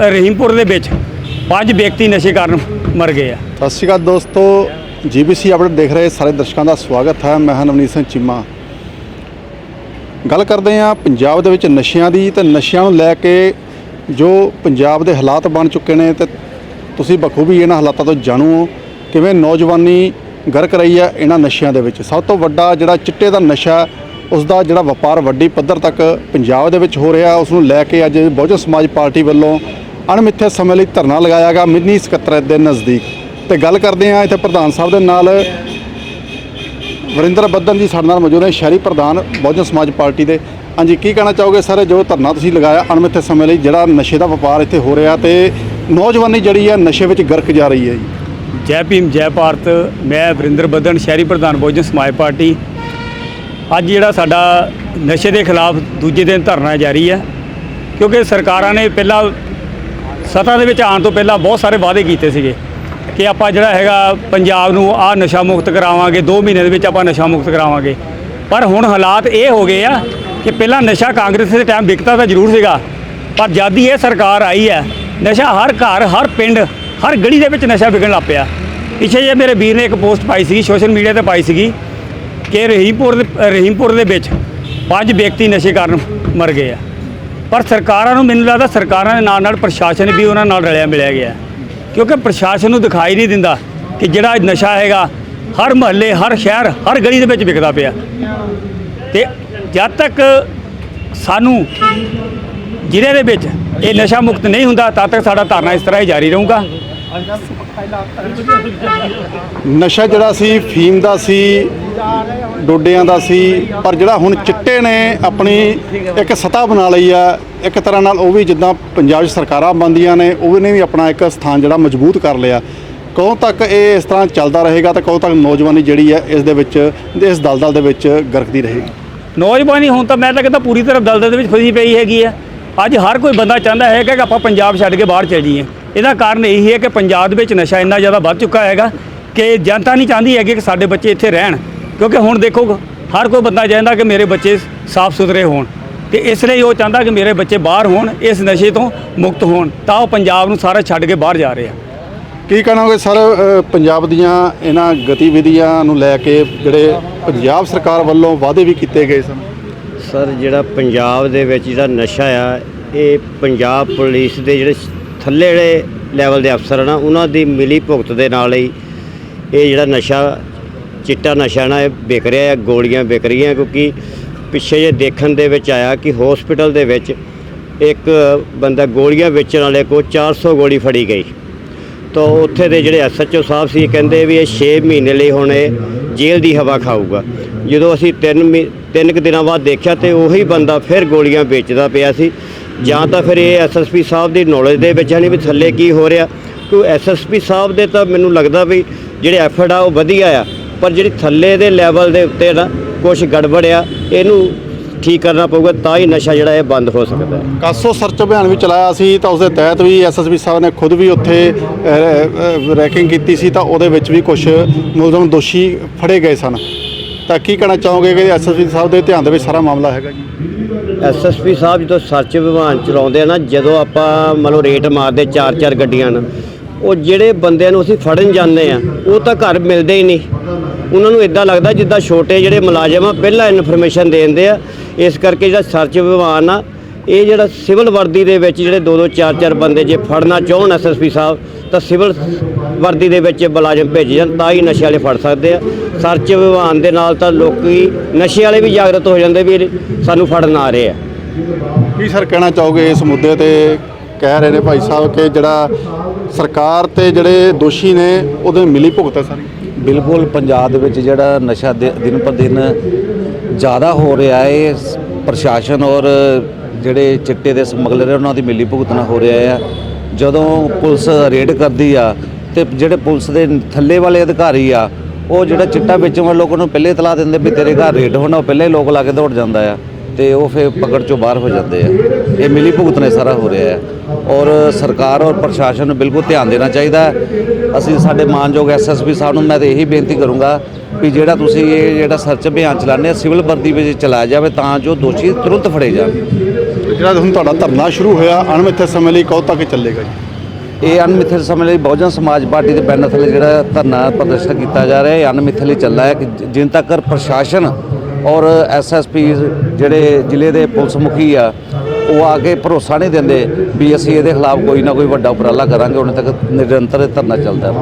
ਰਹੀਮਪੁਰ ਦੇ ਵਿੱਚ ਪੰਜ ਵਿਅਕਤੀ ਨਸ਼ੇ ਕਾਰਨ ਮਰ ਗਏ ਆ। ਸਤਿ ਸ਼੍ਰੀ ਅਕਾਲ ਦੋਸਤੋ, ਜੀਬੀਸੀ ਅਪਡੇਟ ਦੇਖ ਰਹੇ ਸਾਰੇ ਦਰਸ਼ਕਾਂ ਦਾ ਸਵਾਗਤ ਹੈ। ਮੈਂ ਹਾਂ ਨਵਨੀਤ ਸਿੰਘ ਚੀਮਾ। ਗੱਲ ਕਰਦੇ ਹਾਂ ਪੰਜਾਬ ਦੇ ਵਿੱਚ ਨਸ਼ਿਆਂ ਦੀ ਤੇ ਨਸ਼ਿਆਂ ਨੂੰ ਲੈ ਕੇ ਜੋ ਪੰਜਾਬ ਦੇ ਹਾਲਾਤ ਬਣ ਚੁੱਕੇ ਨੇ ਤੇ ਤੁਸੀਂ ਬਖੂਬੀ ਇਹਨਾਂ ਹਾਲਾਤਾਂ ਤੋਂ ਜਾਣੂ ਹੋ ਕਿਵੇਂ ਨੌਜਵਾਨੀ ਗਰਕ ਰਹੀ ਹੈ ਇਹਨਾਂ ਨਸ਼ਿਆਂ ਦੇ ਵਿੱਚ। ਸਭ ਤੋਂ ਵੱਡਾ ਜਿਹੜਾ ਚਿੱਟੇ ਦਾ ਨਸ਼ਾ ਉਸ ਦਾ ਜਿਹੜਾ ਵਪਾਰ ਵੱਡੀ ਪੱਧਰ ਤੱਕ ਪੰਜਾਬ ਦੇ ਵਿੱਚ ਹੋ ਰਿਹਾ ਉਸ ਨੂੰ ਲੈ ਕੇ ਅੱਜ ਬਹੁਜਨ ਸਮਾਜ ਪਾਰਟੀ ਵੱਲੋਂ ਅਣਮਿੱਥੇ ਸਮੇਂ ਲਈ ਧਰਨਾ ਲਗਾਇਆ ਗਿਆ ਮਿੰਨੀ ਸਕੱਤਰੇਤ ਦੇ ਨਜ਼ਦੀਕ। ਤੇ ਗੱਲ ਕਰਦੇ ਹਾਂ ਇੱਥੇ ਪ੍ਰਧਾਨ ਸਾਹਿਬ ਦੇ ਨਾਲ। ਵਰਿੰਦਰ ਬੱਦਨ ਜੀ ਸਾਡੇ ਨਾਲ ਮੌਜੂਦ ਨੇ, ਸ਼ਹਿਰੀ ਪ੍ਰਧਾਨ, ਬਹੁਜਨ ਸਮਾਜ ਪਾਰਟੀ ਦੇ। ਹਾਂਜੀ, ਕੀ ਕਹਿਣਾ ਚਾਹੋਗੇ ਸਰ, ਜੋ ਧਰਨਾ ਤੁਸੀਂ ਲਗਾਇਆ ਅਣਮਿੱਥੇ ਸਮੇਂ ਲਈ, ਜਿਹੜਾ ਨਸ਼ੇ ਦਾ ਵਪਾਰ ਇੱਥੇ ਹੋ ਰਿਹਾ ਤੇ ਨੌਜਵਾਨੀ ਜਿਹੜੀ ਹੈ ਨਸ਼ੇ ਵਿੱਚ ਗਰਕ ਜਾ ਰਹੀ ਹੈ ਜੀ? ਜੈ ਭੀਮ, ਜੈ ਭਾਰਤ। ਮੈਂ ਵਰਿੰਦਰ ਬੱਦਨ, ਸ਼ਹਿਰੀ ਪ੍ਰਧਾਨ, ਬਹੁਜਨ ਸਮਾਜ ਪਾਰਟੀ। ਅੱਜ ਜਿਹੜਾ ਸਾਡਾ ਨਸ਼ੇ ਦੇ ਖਿਲਾਫ ਦੂਜੇ ਦਿਨ ਧਰਨਾ ਜਾਰੀ ਹੈ, ਕਿਉਂਕਿ ਸਰਕਾਰਾਂ ਨੇ ਪਹਿਲਾਂ ਸੱਤਾ ਦੇ ਵਿੱਚ ਆਉਣ ਤੋਂ ਪਹਿਲਾਂ ਬਹੁਤ ਸਾਰੇ ਵਾਅਦੇ ਕੀਤੇ ਸੀਗੇ ਕਿ ਆਪਾਂ ਜਿਹੜਾ ਹੈਗਾ ਪੰਜਾਬ ਨੂੰ ਆ ਨਸ਼ਾ ਮੁਕਤ ਕਰਾਵਾਂਗੇ 2 ਮਹੀਨੇ ਦੇ ਵਿੱਚ ਆਪਾਂ ਨਸ਼ਾ ਮੁਕਤ ਕਰਾਵਾਂਗੇ। ਪਰ ਹੁਣ ਹਾਲਾਤ ਇਹ ਹੋ ਗਏ ਆ ਕਿ ਪਹਿਲਾਂ ਨਸ਼ਾ ਕਾਂਗਰਸ ਦੇ ਟਾਈਮ ਵਿਕਤਾ ਤਾਂ ਜ਼ਰੂਰ ਸੀਗਾ, ਪਰ ਜਦ ਦੀ ਇਹ ਸਰਕਾਰ ਆਈ ਹੈ, ਨਸ਼ਾ ਹਰ ਘਰ, ਹਰ ਪਿੰਡ, ਹਰ ਗਲੀ ਦੇ ਵਿੱਚ ਨਸ਼ਾ ਵਿਕਣ ਲੱਗ ਪਿਆ। ਪਿੱਛੇ ਜੇ ਮੇਰੇ ਵੀਰ ਨੇ ਇੱਕ ਪੋਸਟ ਪਾਈ ਸੀਗੀ ਸੋਸ਼ਲ ਮੀਡੀਆ ਤੇ ਪਾਈ ਸੀਗੀ ਕਿ ਰਹੀਮਪੁਰ ਦੇ ਰਹੀਮਪੁਰ ਦੇ ਵਿੱਚ ਪੰਜ ਵਿਅਕਤੀ ਨਸ਼ੇ ਕਾਰਨ ਮਰ ਗਏ ਆ। ਪਰ ਸਰਕਾਰਾਂ ਨੂੰ ਮੈਨੂੰ ਲੱਗਦਾ ਸਰਕਾਰਾਂ ਦੇ ਨਾਲ ਨਾਲ ਪ੍ਰਸ਼ਾਸਨ ਵੀ ਉਹਨਾਂ ਨਾਲ ਰਲਿਆ ਮਿਲਿਆ ਗਿਆ ਕਿਉਂਕਿ ਪ੍ਰਸ਼ਾਸਨ ਨੂੰ ਦਿਖਾਈ ਨਹੀਂ ਦਿੰਦਾ ਕਿ ਜਿਹੜਾ ਨਸ਼ਾ ਹੈਗਾ, ਹਰ ਮਹੱਲੇ, ਹਰ ਸ਼ਹਿਰ, ਹਰ ਗਲੀ ਦੇ ਵਿੱਚ ਵਿਕਦਾ ਪਿਆ। ਤੇ ਜਦ ਤੱਕ ਸਾਨੂੰ ਜ਼ਿਲ੍ਹੇ ਦੇ ਵਿੱਚ ਇਹ ਨਸ਼ਾ ਮੁਕਤ ਨਹੀਂ ਹੁੰਦਾ, ਤਦ ਤੱਕ ਸਾਡਾ ਧਰਨਾ ਇਸ ਤਰ੍ਹਾਂ ਹੀ ਜਾਰੀ ਰਹੂਗਾ। ਨਸ਼ਾ ਜਿਹੜਾ ਸੀ, ਫੀਮ ਦਾ ਸੀ, ਡੋਡਿਆਂ ਦਾ ਸੀ, ਪਰ ਜਿਹੜਾ ਹੁਣ ਚਿੱਟੇ ਨੇ ਆਪਣੀ ਇੱਕ ਸਤਾ ਬਣਾ ਲਈ ਆ, ਇੱਕ ਤਰ੍ਹਾਂ ਨਾਲ ਉਹ ਵੀ ਜਿੱਦਾਂ ਪੰਜਾਬ 'ਚ ਸਰਕਾਰਾਂ ਬੰਦੀਆਂ ਨੇ, ਉਹ ਨੇ ਵੀ ਆਪਣਾ ਇੱਕ ਸਥਾਨ ਜਿਹੜਾ ਮਜ਼ਬੂਤ ਕਰ ਲਿਆ। ਕਦੋਂ ਤੱਕ ਇਹ ਇਸ ਤਰ੍ਹਾਂ ਚੱਲਦਾ ਰਹੇਗਾ ਤਾਂ ਕਦੋਂ ਤੱਕ ਨੌਜਵਾਨੀ ਜਿਹੜੀ ਹੈ ਇਸ ਦੇ ਵਿੱਚ, ਇਸ ਦਲਦਲ ਦੇ ਵਿੱਚ ਗਰਕਦੀ ਰਹੇਗੀ? ਨੌਜਵਾਨੀ ਹੁਣ ਤਾਂ ਮੈਂ ਲੱਗਦਾ ਪੂਰੀ ਤਰ੍ਹਾਂ ਦਲਦਲ ਦੇ ਵਿੱਚ ਫਸੀ ਪਈ ਹੈਗੀ ਆ। ਅੱਜ ਹਰ ਕੋਈ ਬੰਦਾ ਚਾਹੁੰਦਾ ਹੈਗਾ ਕਿ ਆਪਾਂ ਪੰਜਾਬ ਛੱਡ ਕੇ ਬਾਹਰ ਚਲ ਜਾਈਏ। ਇਹਦਾ ਕਾਰਨ ਇਹੀ ਹੈ ਕਿ ਪੰਜਾਬ ਦੇ ਵਿੱਚ ਨਸ਼ਾ ਇੰਨਾ ਜ਼ਿਆਦਾ ਵੱਧ ਚੁੱਕਾ ਹੈਗਾ ਕਿ ਜਨਤਾ ਨਹੀਂ ਚਾਹੁੰਦੀ ਹੈਗੀ ਕਿ ਸਾਡੇ ਬੱਚੇ ਇੱਥੇ ਰਹਿਣ ਕਿਉਂਕਿ ਹੁਣ ਦੇਖੋ ਹਰ ਕੋਈ ਬੰਦਾ ਚਾਹੁੰਦਾ ਕਿ ਮੇਰੇ ਬੱਚੇ ਸਾਫ਼ ਸੁਥਰੇ ਹੋਣ ਤੇ ਇਸ ਲਈ ਉਹ ਚਾਹੁੰਦਾ ਕਿ ਮੇਰੇ ਬੱਚੇ ਬਾਹਰ ਹੋਣ ਇਸ ਨਸ਼ੇ ਤੋਂ ਮੁਕਤ ਹੋਣ ਤਾਂ ਉਹ ਪੰਜਾਬ ਨੂੰ ਸਾਰਾ ਛੱਡ ਕੇ ਬਾਹਰ ਜਾ ਰਹੇ ਆ। ਕੀ ਕਹੋਗੇ ਸਰ ਪੰਜਾਬ ਦੀਆਂ ਇਹਨਾਂ ਗਤੀਵਿਧੀਆਂ ਨੂੰ ਲੈ ਕੇ ਜਿਹੜੇ ਪੰਜਾਬ ਸਰਕਾਰ ਵੱਲੋਂ ਵਾਅਦੇ ਵੀ ਕੀਤੇ ਗਏ ਸਨ? ਸਰ ਜਿਹੜਾ ਪੰਜਾਬ ਦੇ ਵਿੱਚ ਜਿਹੜਾ ਨਸ਼ਾ ਆ ਇਹ ਪੰਜਾਬ ਪੁਲਿਸ ਦੇ ਜਿਹੜੇ ਥੱਲੇ ਜਿਹੜੇ ਲੈਵਲ ਦੇ ਅਫਸਰ ਨਾ, ਉਹਨਾਂ ਦੀ ਮਿਲੀ ਭੁਗਤ ਦੇ ਨਾਲ ਹੀ ਇਹ ਜਿਹੜਾ ਨਸ਼ਾ, ਚਿੱਟਾ ਨਸ਼ਾ ਨਾ, ਇਹ ਵਿਕ ਰਿਹਾ ਹੈ, ਗੋਲੀਆਂ ਵਿਕ ਰਹੀਆਂ, ਕਿਉਂਕਿ ਪਿੱਛੇ ਜੇ ਦੇਖਣ ਦੇ ਵਿੱਚ ਆਇਆ ਕਿ ਹਸਪੀਟਲ ਦੇ ਵਿੱਚ ਇੱਕ ਬੰਦਾ ਗੋਲੀਆਂ ਵੇਚਣ ਵਾਲੇ ਕੋਲ 400 ਗੋਲੀ ਫੜੀ ਗਈ। ਤਾਂ ਉੱਥੇ ਦੇ ਜਿਹੜੇ ਐਸਐਚਓ ਸਾਹਿਬ ਸੀ ਕਹਿੰਦੇ ਵੀ ਇਹ 6 ਮਹੀਨੇ ਲਈ ਹੁਣ ਇਹ ਜੇਲ੍ਹ ਦੀ ਹਵਾ ਖਾਊਗਾ। ਜਦੋਂ ਅਸੀਂ 3 ਤਿੰਨ ਕੁ ਦਿਨਾਂ ਬਾਅਦ ਦੇਖਿਆ ਤੇ ਉਹੀ ਬੰਦਾ ਫਿਰ ਗੋਲੀਆਂ ਵੇਚਦਾ ਪਿਆ ਸੀ। ਜਾਂ ਤਾਂ ਫਿਰ ਇਹ ਐਸਐਸਪੀ ਸਾਹਿਬ ਦੀ ਨੌਲੇਜ ਦੇ ਵਿੱਚ ਹੈ ਨਹੀਂ ਵੀ ਥੱਲੇ ਕੀ ਹੋ ਰਿਹਾ। ਕਿਉਂ ਐਸਐਸਪੀ ਸਾਹਿਬ ਦੇ ਤਾਂ ਮੈਨੂੰ ਲੱਗਦਾ ਵੀ ਜਿਹੜੇ ਐਫਰਟ ਆ ਉਹ ਵਧੀਆ ਆ, ਪਰ ਜਿਹੜੀ ਥੱਲੇ ਦੇ ਲੈਵਲ ਦੇ ਉੱਤੇ ਨਾ ਕੁਝ ਗੜਬੜ ਆ, ਇਹਨੂੰ ਠੀਕ ਕਰਨਾ ਪਊਗਾ ਤਾਂ ਹੀ ਨਸ਼ਾ ਜਿਹੜਾ ਇਹ ਬੰਦ ਹੋ ਸਕਦਾ ਹੈ। ਕਾਸੋ ਸਰਚ ਅਭਿਆਨ ਵੀ ਚਲਾਇਆ ਸੀ ਤਾਂ ਉਸ ਦੇ ਤਹਿਤ ਵੀ ਐਸਐਸਬੀ ਸਾਹਿਬ ਨੇ ਖੁਦ ਵੀ ਉੱਥੇ ਰੈਕਿੰਗ ਕੀਤੀ ਸੀ ਤਾਂ ਉਹਦੇ ਵਿੱਚ ਵੀ ਕੁਝ ਮੁਲਜ਼ਮ ਦੋਸ਼ੀ ਫੜੇ ਗਏ ਸਨ। ਤਾਂ ਕੀ ਕਹਿਣਾ ਚਾਹੋਗੇ ਕਿ ਐਸਐਸਬੀ ਸਾਹਿਬ ਦੇ ਧਿਆਨ ਦੇ ਵਿੱਚ ਸਾਰਾ ਮਾਮਲਾ ਹੈਗਾ ਜੀ? ਐਸਐਸਪੀ ਸਾਹਿਬ ਜਦੋਂ ਸਰਚ ਵਿਭਾਨ ਚਲਾਉਂਦੇ ਆ ਨਾ, ਜਦੋਂ ਆਪਾਂ ਮੰਨ ਲਓ ਰੇਟ ਮਾਰਦੇ ਚਾਰ ਚਾਰ ਗੱਡੀਆਂ ਨਾਲ, ਉਹ ਜਿਹੜੇ ਬੰਦਿਆਂ ਨੂੰ ਅਸੀਂ ਫੜਨ ਜਾਂਦੇ ਆ, ਉਹ ਤਾਂ ਘਰ ਮਿਲਦੇ ਹੀ ਨਹੀਂ। ਉਹਨਾਂ ਨੂੰ ਇਦਾਂ ਲੱਗਦਾ ਜਿੱਦਾਂ ਛੋਟੇ ਜਿਹੜੇ ਮੁਲਾਜ਼ਮ ਆ, ਪਹਿਲਾਂ ਇਨਫੋਰਮੇਸ਼ਨ ਦੇ ਦਿੰਦੇ ਆ, ਇਸ ਕਰਕੇ ਜਿਹੜਾ ਸਰਚ ਵਿਭਾਨ ਆ ਇਹ ਜਿਹੜਾ ਸਿਵਲ ਵਰਦੀ ਦੇ ਵਿੱਚ ਜਿਹੜੇ ਦੋ ਦੋ ਚਾਰ ਚਾਰ ਬੰਦੇ ਜੇ ਫੜਨਾ ਚਾਹਣ ਐਸਐਸਪੀ ਸਾਹਿਬ ਤਾਂ ਸਿਵਲ ਵਰਦੀ ਦੇ ਵਿੱਚ ਮੁਲਾਜ਼ਮ ਭੇਜੇ ਜਾਣ ਤਾਂ ਹੀ ਨਸ਼ੇ ਵਾਲੇ ਫੜ ਸਕਦੇ ਆ। ਸਰਚ ਵਿਭਾਨ ਦੇ ਨਾਲ ਤਾਂ ਲੋਕੀ ਨਸ਼ੇ ਵਾਲੇ ਵੀ ਜਾਗਰਤ ਹੋ ਜਾਂਦੇ ਵੀ ਸਾਨੂੰ ਫੜਨ ਆ ਰਹੇ ਆ। ਕੀ ਸਰ ਕਹਿਣਾ ਚਾਹੋਗੇ ਇਸ ਮੁੱਦੇ ਤੇ? ਕਹਿ ਰਹੇ ਨੇ ਭਾਈ ਸਾਹਿਬ ਕਿ ਜਿਹੜਾ ਸਰਕਾਰ ਤੇ ਜਿਹੜੇ ਦੋਸ਼ੀ ਨੇ ਉਹਦੇ ਮਿਲੀ ਭੁਗਤ ਹੈ ਸਾਰੀ? ਬਿਲਕੁਲ ਪੰਜਾਬ ਦੇ ਵਿੱਚ ਜਿਹੜਾ ਨਸ਼ਾ ਦਿਨ ਪਰ ਦਿਨ ਜ਼ਿਆਦਾ ਹੋ ਰਿਹਾ ਹੈ ਪ੍ਰਸ਼ਾਸਨ ਔਰ ਜਿਹੜੇ ਚਿੱਟੇ ਦੇ ਸਮਗਲਰ ਉਹਨਾਂ ਦੀ ਮਿਲੀ ਭੁਗਤਣਾ ਹੋ ਰਿਹਾ ਹੈ। ਜਦੋਂ ਪੁਲਿਸ ਰੇਡ ਕਰਦੀ ਆ ਤੇ ਜਿਹੜੇ ਪੁਲਿਸ ਦੇ ਥੱਲੇ ਵਾਲੇ ਅਧਿਕਾਰੀ ਆ, ਉਹ ਜਿਹੜਾ ਚਿੱਟਾ ਵੇਚਣ ਵਾਲੇ ਲੋਕਾਂ ਨੂੰ ਪਹਿਲੇ ਇਤਲਾਹ ਦਿੰਦੇ ਵੀ ਤੇਰੇ ਘਰ ਰੇਡ ਹੋਣਾ, ਉਹ ਪਹਿਲੇ ਹੀ ਲੋਕ ਲਾ ਕੇ ਦੌੜ ਜਾਂਦਾ ਆ ਤੇ ਉਹ ਫਿਰ ਪਕੜ ਚੋਂ ਬਾਹਰ ਹੋ ਜਾਂਦੇ ਆ। ਇਹ ਮਿਲੀ ਭੁਗਤਣਾ ਸਾਰਾ ਹੋ ਰਿਹਾ ਹੈ ਔਰ ਸਰਕਾਰ ਔਰ ਪ੍ਰਸ਼ਾਸਨ ਨੂੰ ਬਿਲਕੁਲ ਧਿਆਨ ਦੇਣਾ ਚਾਹੀਦਾ ਹੈ। ਅਸੀਂ ਸਾਡੇ ਮਾਨਯੋਗ ਐਸਐਸਪੀ ਸਾਹਿਬ ਨੂੰ ਮੈਂ ਤਾਂ ਇਹੀ ਬੇਨਤੀ ਕਰੂੰਗਾ ਵੀ ਜਿਹੜਾ ਤੁਸੀਂ ਇਹ ਜਿਹੜਾ ਸਰਚ ਅਭਿਆਨ ਚਲਾਉਂਦੇ ਆ, ਸਿਵਲ ਵਰਦੀ ਵਿੱਚ ਚਲਾਇਆ ਜਾਵੇ ਤਾਂ ਜੋ ਦੋਸ਼ੀ ਤੁਰੰਤ ਫੜੇ ਜਾਣ। ਜਿਹੜਾ ਹੁਣ ਤੁਹਾਡਾ ਧਰਨਾ ਸ਼ੁਰੂ ਹੋਇਆ, ਅਣਮਿੱਥੇ ਸਮੇਂ ਲਈ ਕਦੋਂ ਤੱਕ ਚੱਲੇਗਾ ਜੀ। ਇਹ ਅਣਮਿੱਥੇ ਸਮੇਂ ਲਈ ਬਹੁਜਨ ਸਮਾਜ ਪਾਰਟੀ ਦੇ ਬੈਨਰ ਥੱਲੇ ਜਿਹੜਾ ਧਰਨਾ ਪ੍ਰਦਰਸ਼ਨ ਕੀਤਾ ਜਾ ਰਿਹਾ ਹੈ ਇਹ ਅਨਮਿੱਥੇ ਲਈ ਚੱਲਦਾ ਹੈ ਕਿ ਜ- ਤੱਕ ਪ੍ਰਸ਼ਾਸਨ ਔਰ ਐਸਐਸਪੀ ਜਿਹੜੇ ਜ਼ਿਲ੍ਹੇ ਦੇ ਪੁਲਿਸ ਮੁਖੀ ਆ, ਉਹ ਆ ਕੇ ਭਰੋਸਾ ਨਹੀਂ ਦਿੰਦੇ ਵੀ ਅਸੀਂ ਇਹਦੇ ਖਿਲਾਫ ਕੋਈ ਨਾ ਕੋਈ ਵੱਡਾ ਉਪਰਾਲਾ ਕਰਾਂਗੇ, ਉਹਨੇ ਤੱਕ ਨਿਰੰਤਰ ਧਰਨਾ ਚੱਲਦਾ ਹੈ